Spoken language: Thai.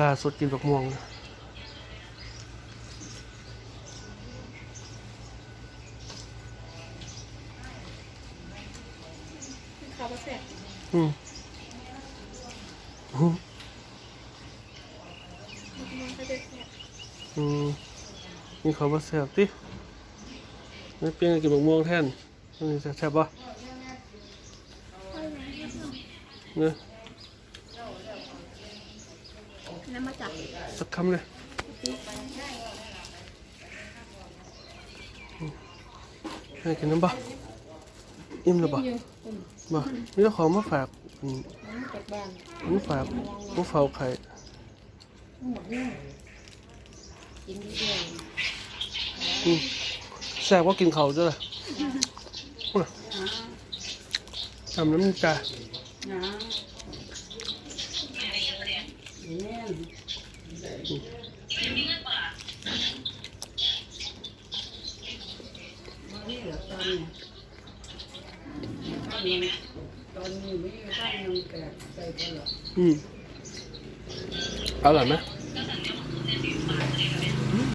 ล่าสุดกินบักม่วงนะเขาก็แซ่บอืมอืมมันก็จะแซ่บอืมมีเขามาแซ่บติไม่เปลี่ยนกินบักม่วงแทนอันนี้แซ่บปะเนี่ย น้ำมาจับสักคำเลยให้กินน้ำปะอิ่มแล้วปะมามีเจ้าของมาฝากมากบ้านมาฝากมาฝาไข่หมดเนี่ยกินเรื่อยอืมแซ่บว่ากินเขาวจ้ะเลยทำน้ำจา นะอืมอร่อยไหม